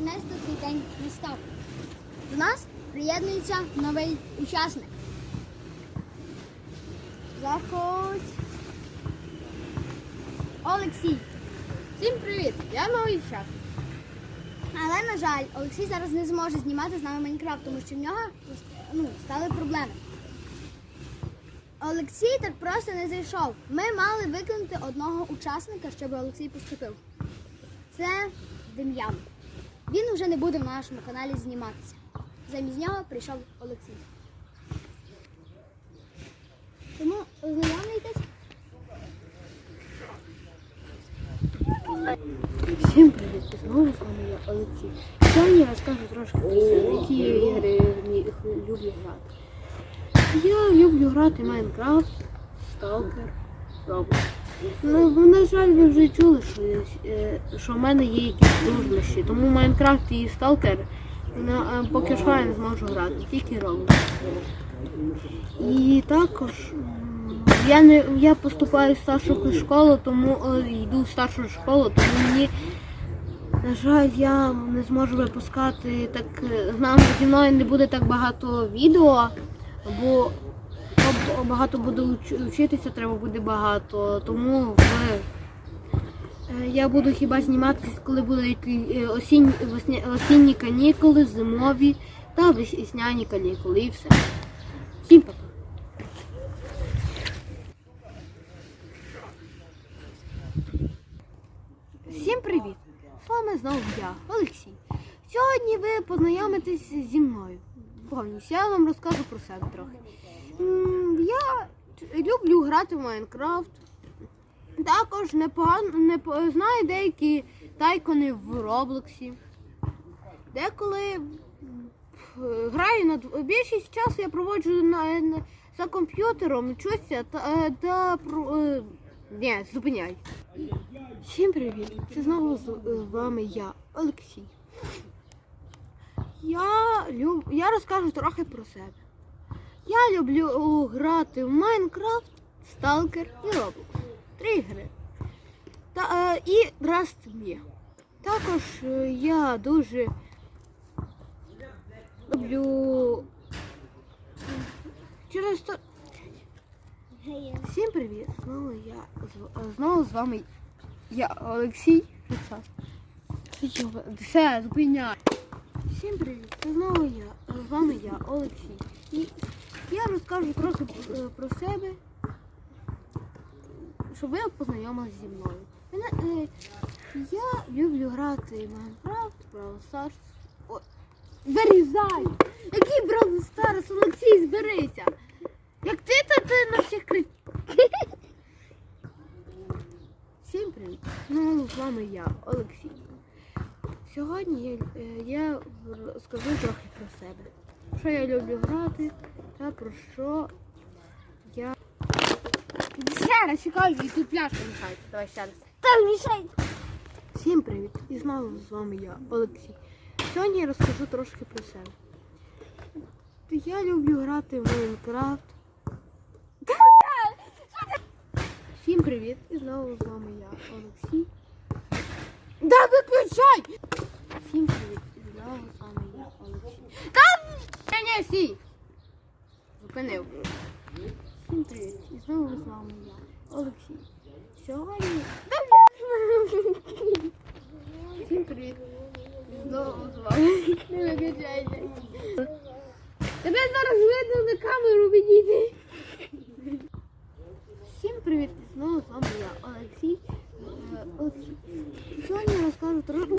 наконець-то цей день настав. До нас приєднується новий учасник. Заходь. Олексій. Всім привіт! Я новий учасник. Але, на жаль, Олексій зараз не зможе знімати з нами Майнкрафт, тому що в нього ну, стали проблеми. Олексій так просто не зайшов. Ми мали виконати одного учасника, щоб Олексій поступив. Це Дем'ян. Він вже не буде в нашому каналі зніматися. Замість нього прийшов Олексій. Тому ознайомлюйтесь. Всім привіт! Знову з вами я Олексій. Сьогодні я розкажу трошки про себе, які ігри люблю грати. Я люблю грати Майнкрафт, Stalker, Roblox. Ну, на жаль, ви вже чули, що, я- е, що в мене є якісь труднощі, тому Майнкрафт і Stalker ну, е, поки що я не зможу грати, тільки Roblox. І також я не я поступаю в старшу школу, тому е, йду в старшу школу, тому мені, на жаль, я не зможу випускати так е, зі мною не буде так багато відео, бо багато буду вчитися, треба буде багато. Тому е, я буду хіба зніматися, коли будуть е, осінні, осінні канікули, зимові та весняні канікули і все. Всім пока. Всім привіт! З вами знову я, Олексій. Сьогодні ви познайомитесь зі мною. Повністю я вам розкажу про себе трохи. Люблю грати в Майнкрафт. Також непогано не знаю деякі тайкони в Роблоксі. Деколи граю на більшість часу я проводжу на, на- за комп'ютером, чуся та, та про. е, Ні, зупиняй. Всім привіт! Це знову з з вами я, Олексій. Я люб... я розкажу трохи про себе. Я люблю грати в Майнкрафт, Сталкер і Roblox. Три гри. Та, е, і Rust Me. Також е, я дуже люблю через то. Всім привіт! Знову я е, знову з вами я Олексій. Все, зупиняй. Всім привіт! Це знову я. З вами я, Олексій. І я розкажу трохи е, про себе, щоб ви познайомилися зі мною. Е, я люблю грати Майнкрафт, Brawl Stars. Вирізай! Який Brawl Stars? Олексій, зберися! Як ти, то ти на всіх кричиш. Всім привіт! Ну, з вами я, Олексій. Сьогодні я, е, я скажу трохи про себе. Що я люблю грати та про що я. Ще раз чекаю, і тут пляшка мішається. Давай ще раз. Та мішай. Всім привіт! І знову з вами я, Олексій. Сьогодні я розкажу трошки про себе. Я люблю грати в Майнкрафт. Всім привіт! І знову з вами я, Олексій. Да виключай! Всім привіт! І знову з вами я, Олексій. Та ні, ні, всі! Зупинив. Всім привіт! І знову з вами я, Олексій. Сьогодні. Всім привіт! Знову з вами. Не. Тебе зараз видно на камеру підійти. Всім привіт! І Знову з вами я, Олексій. Олексій. Сьогодні я розкажу трохи.